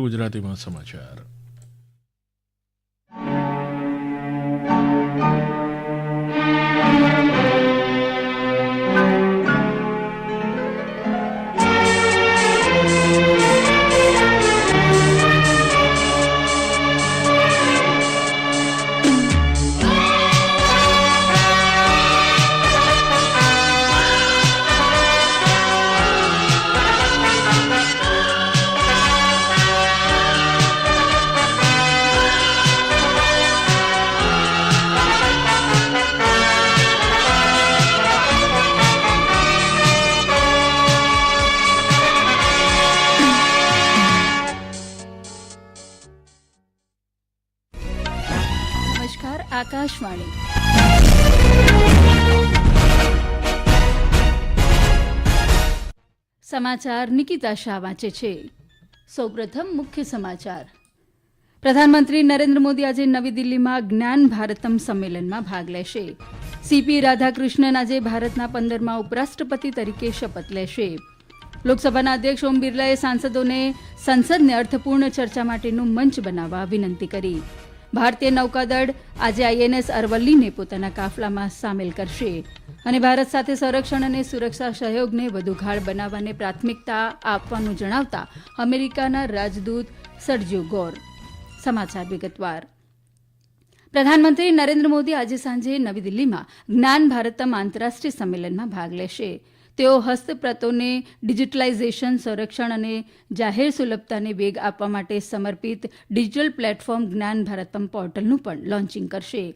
ગુજરાતીમાં સમાચાર. આકાશવાણી. સમાચાર નિકિતા શાહ વાંચે છે. સૌપ્રથમ મુખ્ય સમાચાર. પ્રધાનમંત્રી નરેન્દ્ર મોદી આજે નવી દિલ્હીમાં જ્ઞાન ભારતમ સંમેલનમાં ભાગ લેશે. સીપી રાધાકૃષ્ણન આજે ભારતના પંદરમાં ઉપરાષ્ટ્રપતિ તરીકે શપથ લેશે. લોકસભાના અધ્યક્ષ ઓમ બિરલાએ સાંસદોને સંસદને અર્થપૂર્ણ ચર્ચા માટેનું મંચ બનાવવા વિનંતી કરી. ભારતીય નૌકાદળ આજે આઈએનએસ અરવલ્લીને પોતાના કાફલામાં સામેલ કરશે અને ભારત સાથે સંરક્ષણ અને સુરક્ષા સહયોગને વધુ ગાઢ બનાવવાને પ્રાથમિકતા આપવાનું જણાવતા અમેરિકાના રાજદૂત સર્જિયો ગોર. સમાચાર વિગતવાર. પ્રધાનમંત્રી નરેન્દ્ર મોદી આજે સાંજે નવી દિલ્હીમાં જ્ઞાન ભારતમ આંતરરાષ્ટ્રીય સંમેલનમાં ભાગ લેશે. તેઓ હસ્તપ્રતોને ડિજિટલાઇઝેશન, સંરક્ષણ અને જાહેર સુલભતાને વેગ આપવા માટે સમર્પિત ડિજિટલ પ્લેટફોર્મ જ્ઞાન ભારતમ પોર્ટલનું પણ લોન્ચિંગ કરશે.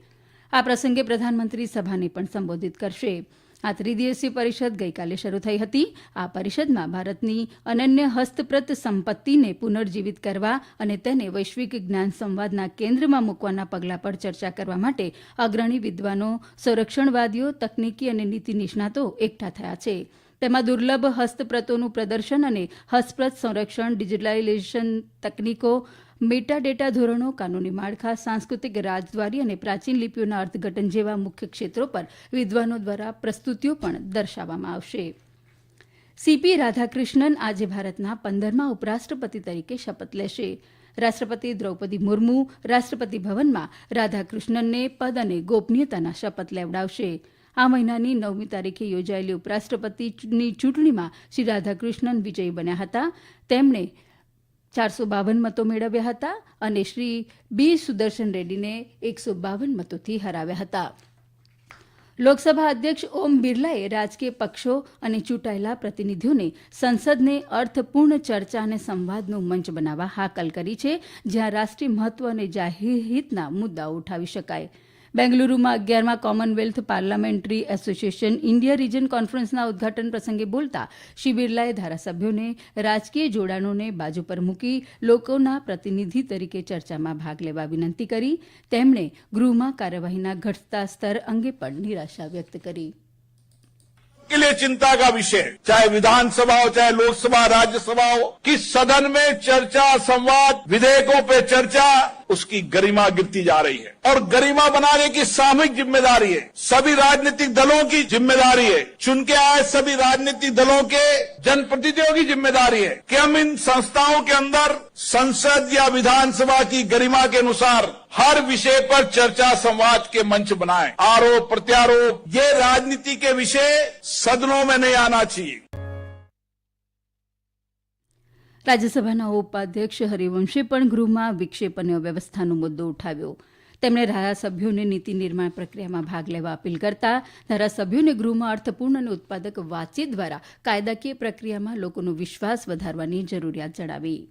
આ પ્રસંગે પ્રધાનમંત્રી સભાને પણ સંબોધિત કરશે. આ ત્રિદિવસીય પરિષદ ગઈકાલે શરૂ થઈ હતી. આ પરિષદમાં ભારતની અનન્ય હસ્તપ્રત સંપત્તિને પુનર્જીવિત કરવા અને તેને વૈશ્વિક જ્ઞાન સંવાદના કેન્દ્રમાં મૂકવાના પગલાં પર ચર્ચા કરવા માટે અગ્રણી વિદ્વાનો, સંરક્ષણવાદીઓ, તકનીકી અને નીતિ નિષ્ણાતો એકઠા થયા છે. તેમાં દુર્લભ હસ્તપ્રતોનું પ્રદર્શન અને હસ્તપ્રત સંરક્ષણ, ડિજિટલાઇઝેશન તકનીકો મેટા ડેટા ધોરણો, કાનૂની માળખા, સાંસ્કૃતિક રાજદ્વારી અને પ્રાચીન લિપિઓના અર્થઘટન જેવા મુખ્ય ક્ષેત્રો પર વિદ્વાનો દ્વારા પ્રસ્તુતિઓ પણ દર્શાવવામાં આવશે. સીપી રાધાકૃષ્ણન આજે ભારતના પંદરમા ઉપરાષ્ટ્રપતિ તરીકે શપથ લેશે. રાષ્ટ્રપતિ દ્રૌપદી મુર્મુ, રાષ્ટ્રપતિ ભવનમાં રાધાકૃષ્ણનને પદ અને ગોપનીયતાના શપથ લેવડાવશે. આ મહિનાની નવમી તારીખે યોજાયેલી ઉપરાષ્ટ્રપતિની ચૂંટણીમાં શ્રી રાધાકૃષ્ણન વિજયી બન્યા હતા. તેમણે ચારસો બાવન મતો મેળવ્યા હતા અને શ્રી બી સુદર્શન રેડ્ડીને એકસો બાવન મતોથી હરાવ્યા હતા. લોકસભા અધ્યક્ષ ઓમ બિરલાએ રાજકીય પક્ષો અને ચૂંટાયેલા પ્રતિનિધિઓને સંસદને અર્થપૂર્ણ ચર્ચા અને સંવાદનું મંચ બનાવવા હાકલ કરી છે, જ્યાં રાષ્ટ્રીય મહત્વ અને જાહેર હિતના મુદ્દાઓ ઉઠાવી શકાય. બેંગલુરુમાં અગિયારમાં Commonwealth parliamentary association India region કોન્ફરન્સના ઉદઘાટન પ્રસંગે બોલતા શ્રી બિરલાએ ધારાસભ્યોને રાજકીય જોડાણોને બાજુ પર મૂકી લોકોના પ્રતિનિધિ તરીકે ચર્ચામાં ભાગ લેવા વિનંતી કરી તેમણે ગૃહમાં કાર્યવાહીના ઘટતા સ્તર અંગે પણ નિરાશા વ્યક્ત કરી के लिए चिंता का विषय चाहे विधानसभा हो चाहे लोकसभा राज्यसभा हो कि सदन में चर्चा संवाद विधेयकों पे चर्चा उसकी गरिमा गिरती जा रही है। और गरिमा बनाने की सामूहिक ज़िम्मेदारी है। सभी राजनीतिक दलों की ज़िम्मेदारी है। चुन के आए सभी राजनीतिक दलों के जनप्रतिनिधियों की ज़िम्मेदारी है। कि हम इन संस्थाओं के अंदर संसद या विधानसभा की गरिमा के अनुसार हर विषय पर चर्चा संवाद के मंच बनाएँ। आरोप प्रत्यारोप, ये राजनीति के विषय सदनों में नहीं आना चाहिए। રાજ્યસભાના ઉપાધ્યક્ષ હરિવંશે પણ ગૃહમાં વિક્ષેપ અને અવ્યવસ્થાનો મુદ્દો ઉઠાવ્યો. તેમણે ધારાસભ્યોને નીતિ નિર્માણ પ્રક્રિયામાં ભાગ લેવા અપીલ કરતા, ધારાસભ્યોને ગૃહમાં અર્થપૂર્ણ અને ઉત્પાદક વાતચીત દ્વારા કાયદાકીય પ્રક્રિયામાં લોકોનો વિશ્વાસ વધારવાની જરૂરિયાત જણાવી.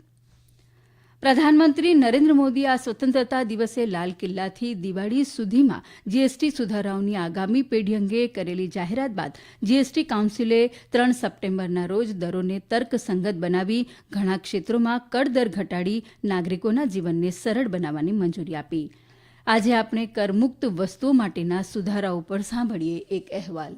પ્રધાનમંત્રી નરેન્દ્ર મોદી આ સ્વતંત્રતા દિવસે લાલ કિલ્લાથી દિવાળી સુધીમાં જીએસટી સુધારાઓની આગામી પેઢી અંગે કરેલી જાહેરાત બાદ જીએસટી કાઉન્સિલે ત્રણ સપ્ટેમ્બરના રોજ દરોને તર્કસંગત બનાવી ઘણા ક્ષેત્રોમાં કરદર ઘટાડી નાગરિકોના જીવનને સરળ બનાવવાની મંજૂરી આપી. આજે આપણે કરમુક્ત વસ્તુઓ માટેના સુધારાઓ પર સાંભળીએ એક અહેવાલ.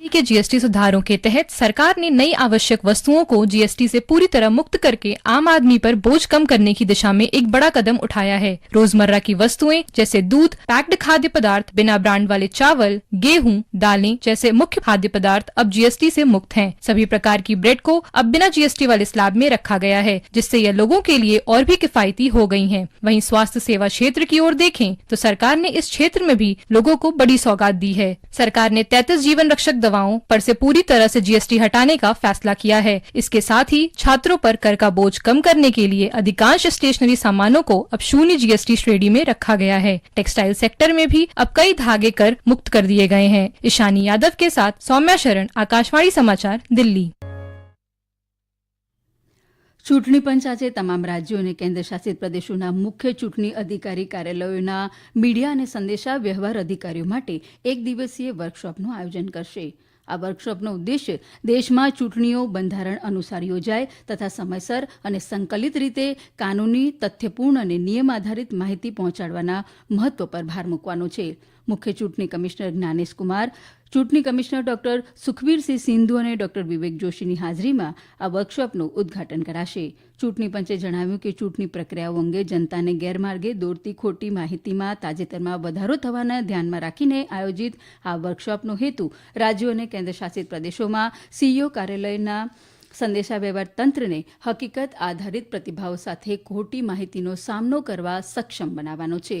के जीएसटी सुधारों के तहत सरकार ने नई आवश्यक वस्तुओं को जीएसटी से पूरी तरह मुक्त करके आम आदमी पर बोझ कम करने की दिशा में एक बड़ा कदम उठाया है। रोज़मर्रा की वस्तुएँ, जैसे दूध, पैक्ड खाद्य पदार्थ, बिना ब्रांड वाले चावल, गेहूँ, दालें, जैसे मुख्य खाद्य पदार्थ अब जीएसटी से मुक्त हैं। सभी प्रकार की ब्रेड को अब बिना जीएसटी वाले स्लैब में रखा गया है, जिससे यह लोगों के लिए और भी किफायती हो गई है। वहीं स्वास्थ्य सेवा क्षेत्र की ओर देखें तो सरकार ने इस क्षेत्र में भी लोगों को बड़ी सौगात दी है। सरकार ने 33 जीवन रक्षक दवाओं पर से पूरी तरह से जीएसटी हटाने का फैसला किया है। इसके साथ ही छात्रों पर कर का बोझ कम करने के लिए अधिकांश स्टेशनरी सामानों को अब शून्य जीएसटी श्रेणी में रखा गया है। टेक्सटाइल सेक्टर में भी अब कई धागे कर मुक्त कर दिए गए हैं। ईशानी यादव के साथ सौम्या शरण, आकाशवाणी समाचार, दिल्ली। ચૂંટણી પંચ આજે તમામ રાજ્યો અને કેન્દ્રશાસિત પ્રદેશોના મુખ્ય ચૂંટણી અધિકારી કાર્યાલયોના મીડિયા અને સંદેશા વ્યવહાર અધિકારીઓ માટે એક દિવસીય વર્કશોપનું આયોજન કરશે. આ વર્કશોપનો ઉદ્દેશ્ય દેશમાં ચૂંટણીઓ બંધારણ અનુસાર યોજાય તથા સમયસર અને સંકલિત રીતે કાનૂની, તથ્યપૂર્ણ અને નિયમ આધારિત માહિતી પહોંચાડવાના મહત્વ પર ભાર મૂકવાનો છે. મુખ્ય ચૂંટણી કમિશનર જ્ઞાનેશ કુમાર ચૂંટણી કમિશનર ડોક્ટર સુખબીરસિંહ સિંધુ અને ડોક્ટર વિવેક જોશીની હાજરીમાં આ વર્કશોપનું ઉદઘાટન કરાશે. ચૂંટણી પંચે જણાવ્યું કે ચૂંટણી પ્રક્રિયાઓ અંગે જનતાને ગેરમાર્ગે દોરતી ખોટી માહિતીમાં તાજેતરમાં વધારો થવાના ધ્યાનમાં રાખીને આયોજિત આ વર્કશોપનો હેતુ રાજ્યો અને કેન્દ્રશાસિત પ્રદેશોમાં સીઈઓ કાર્યાલયના સંદેશાવ્યવહાર તંત્રને હકીકત આધારિત પ્રતિભાવો સાથે ખોટી માહિતીનો સામનો કરવા સક્ષમ બનાવવાનો છે.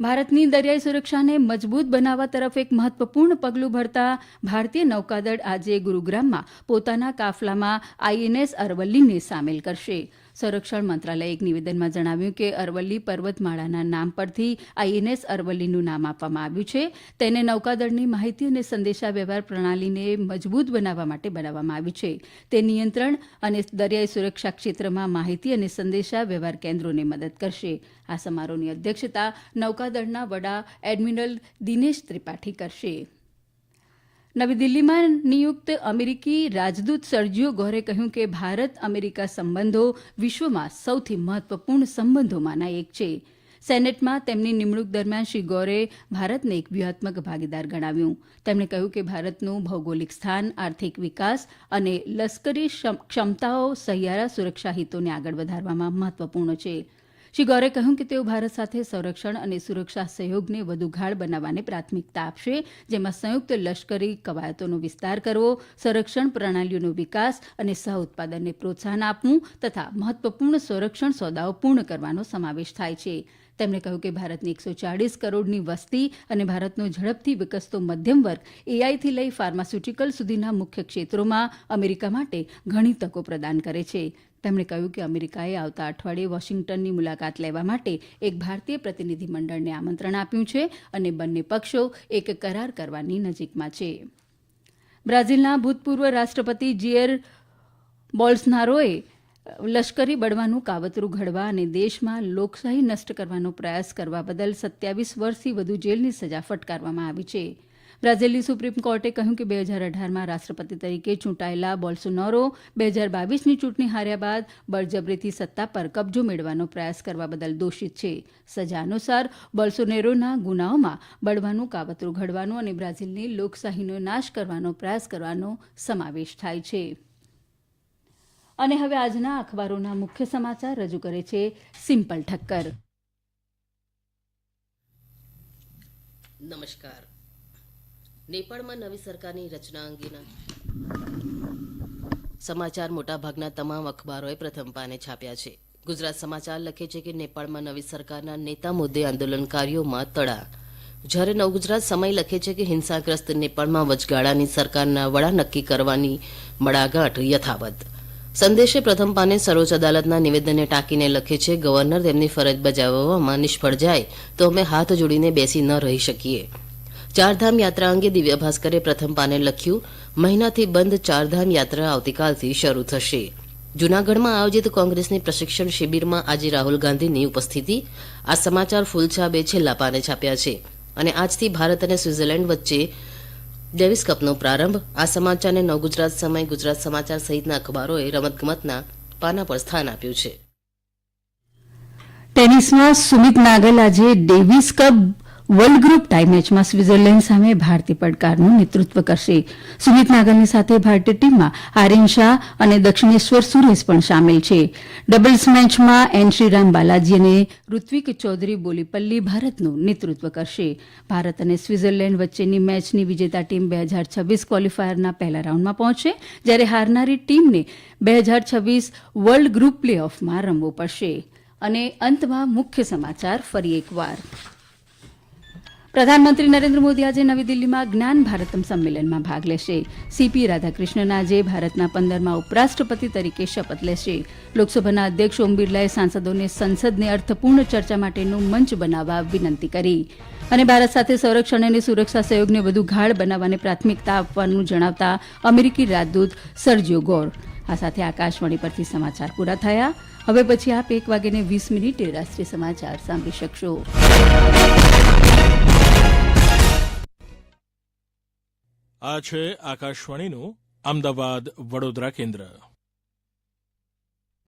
ભારતની દરિયાઈ સુરક્ષાને મજબૂત બનાવવા તરફ એક મહત્વપૂર્ણ પગલું ભરતા ભારતીય નૌકાદળ આજે ગુરુગ્રામમાં પોતાના કાફલામાં આઈએનએસ અરવલ્લીને સામેલ કરશે. સંરક્ષણ મંત્રાલયે એક નિવેદનમાં જણાવ્યું કે અરવલ્લી પર્વતમાળાના નામ પરથી આઈએનએસ અરવલ્લીનું નામ આપવામાં આવ્યું છે. તેને નૌકાદળની માહિતી અને સંદેશા વ્યવહાર પ્રણાલીને મજબૂત બનાવવા માટે બનાવવામાં આવ્યું છે. તે નિયંત્રણ અને દરિયાઈ સુરક્ષા ક્ષેત્રમાં માહિતી અને સંદેશા વ્યવહાર કેન્દ્રોને મદદ કરશે. આ સમારોહની અધ્યક્ષતા નૌકાદળના વડા એડમિરલ દિનેશ ત્રિપાઠી કરશે. નવી દિલ્હીમાં નિયુક્ત અમેરિકી રાજદૂત સર્જિયો ગોરે કહ્યું કે ભારત, અમેરિકા સંબંધો વિશ્વમાં સૌથી મહત્વપૂર્ણ સંબંધોમાંના એક છે. સેનેટમાં તેમની નિમણૂક દરમિયાન શ્રી ગોરે ભારતને એક વ્યૂહાત્મક ભાગીદાર ગણાવ્યું. તેમણે કહ્યું કે ભારતનું ભૌગોલિક સ્થાન, આર્થિક વિકાસ અને લશ્કરી ક્ષમતાઓ સહિયારા સુરક્ષા હિતોને આગળ વધારવામાં મહત્વપૂર્ણ છે. શ્રી ગૌરે કહ્યું કે તેઓ ભારત સાથે સંરક્ષણ અને સુરક્ષા સહયોગને વધુ ગાઢ બનાવવાને પ્રાથમિકતા આપશે, જેમાં સંયુક્ત લશ્કરી કવાયતોનો વિસ્તાર કરવો, સંરક્ષણ પ્રણાલીઓનો વિકાસ અને સહ ઉત્પાદનને પ્રોત્સાહન આપવું તથા મહત્વપૂર્ણ સંરક્ષણ સોદાઓ પૂર્ણ કરવાનો સમાવેશ થાય છે. તેમણે કહ્યું કે ભારતની એકસો ચાળીસ કરોડની વસ્તી અને ભારતનો ઝડપથી વિકસતો મધ્યમ વર્ગ એઆઈથી લઈ ફાર્માસ્યુટિકલ સુધીના મુખ્ય ક્ષેત્રોમાં અમેરિકા માટે ઘણી તકો પ્રદાન કરે છે. તેમણે કહ્યું કે અમેરિકાએ આવતા અઠવાડિયે વોશિંગ્ટનની મુલાકાત લેવા માટે એક ભારતીય પ્રતિનિધિમંડળને આમંત્રણ આપ્યું છે અને બંને પક્ષો એક કરાર કરવાની નજીકમાં છે. બ્રાઝિલના ભૂતપૂર્વ રાષ્ટ્રપતિ જીયર બોલ્સનારોએ લશ્કરી બળવાનું કાવતરું ઘડવા અને દેશમાં લોકશાહી નષ્ટ કરવાનો પ્રયાસ કરવા બદલ સત્યાવીસ વર્ષથી વધુ જેલની સજા ફટકારવામાં આવી છે. બ્રાઝિલની સુપ્રીમ કોર્ટે કહ્યું કે બે હજાર અઢારમાં રાષ્ટ્રપતિ તરીકે ચૂંટાયેલા બોલ્સોનારો બે હજાર બાવીસની ચૂંટણી હાર્યા બાદ બળજબરીથી સત્તા પર કબજો મેળવવાનો પ્રયાસ કરવા બદલ દોષિત છે. સજા અનુસાર બોલ્સોનેરોના ગુનાઓમાં બળવાનું કાવતરું ઘડવાનો અને બ્રાઝિલની લોકશાહીનો નાશ કરવાનો પ્રયાસ કરવાનો સમાવેશ થાય છે. અને હવે આજના અખબારોના મુખ્ય સમાચાર રજૂ કરે છે સિમ્પલ ઠક્કર. નમસ્કાર. નેપાળમાં નવી સરકારની રચના અંગેના સમાચાર મોટાભાગના તમામ અખબારોએ પ્રથમ પાને છાપ્યા છે. ગુજરાત સમાચાર લખે છે કે નેપાળમાં નવી સરકારના નેતા મુદ્દે આંદોલનકારીઓમાં તડા. જ્યારે નવગુજરાત સમય લખે છે કે હિંસાગ્રસ્ત નેપાળમાં વચગાળાની સરકારના વડા નક્કી કરવાની મડાગાંઠ યથાવત. સંદેશે પ્રથમ પાને સર્વોચ્ચ અદાલતના નિવેદનને ટાંકીને લખે છે, ગવર્નર તેમની ફરજ બજાવવામાં નિષ્ફળ જાય તો અમે હાથ જોડીને બેસી ન રહી શકીએ. ચારધામ યાત્રા અંગે દિવ્ય ભાસ્કરે પ્રથમ પાને લખ્યું, મહિનાથી બંધ ચારધામ યાત્રા આવતીકાલથી શરૂ થશે. જૂનાગઢમાં આયોજિત કોંગ્રેસની પ્રશિક્ષણ શિબિરમાં આજે રાહુલ ગાંધીની ઉપસ્થિતિ. આ સમાચાર ફૂલછાબે છેલ્લા પાને છાપ્યા છે. અને આજથી ભારત અને સ્વિટ્ઝરલેન્ડ વચ્ચે ડેવિસ કપનો પ્રારંભ. આ સમાચારને નવગુજરાત સમય ગુજરાત સમાચાર સહિતના અખબારોએ રમતગમતના પાના પર સ્થાન આપ્યું છે. ટેનિસમાં સુમિત નાગલ આજે Davis Cup world group tie મેચમાં સ્વિટ્ઝરલેન્ડ સામે ભારતીય પડકારનું નેતૃત્વ કરશે. સુમિત નાગલની સાથે ભારતીય ટીમમાં આર્યન શાહ અને દક્ષિણેશ્વર સુરેશ પણ સામેલ છે. ડબલ્સ મેચમાં એન શ્રીરામ બાલાજી અને ઋત્વિક ચૌધરી બોલીપલ્લી ભારતનું નેતૃત્વ કરશે. ભારત અને સ્વિત્ઝરલેન્ડ વચ્ચેની મેચની વિજેતા ટીમ બે હજાર છવ્વીસ ક્વોલિફાયરના પહેલા રાઉન્ડમાં પહોંચશે, જ્યારે હારનારી ટીમને બે હજાર છવ્વીસ વર્લ્ડ ગ્રુપ પ્લે ઓફમાં રમવું પડશે. અને અંતમાં મુખ્ય સમાચાર ફરી એકવાર. પ્રધાનમંત્રી નરેન્દ્ર મોદી આજે નવી દિલ્હીમાં જ્ઞાન ભારતમ સંમેલનમાં ભાગ લેશે. સીપી રાધાકૃષ્ણન આજે ભારતના પંદરમાં ઉપરાષ્ટ્રપતિ તરીકે શપથ લેશે. લોકસભાના અધ્યક્ષ ઓમ બિરલાએ સાંસદોને સંસદને અર્થપૂર્ણ ચર્ચા માટેનું મંચ બનાવવા વિનંતી કરી. અને ભારત સાથે સંરક્ષણ અને સુરક્ષા સહયોગને વધુ ગાઢ બનાવવાને પ્રાથમિકતા આપવાનું જણાવતા અમેરિકી રાજદૂત સર્જિયો ગોર. આ સાથે આકાશવાણી પરથી સમાચાર પૂરા થયા. હવે પછી આપ એક વાગ્યે વીસ મિનિટે રાષ્ટ્રીય સમાચાર સાંભળી શકશો. આ છે આકાશવાણીનું અમદાવાદ વડોદરા કેન્દ્ર.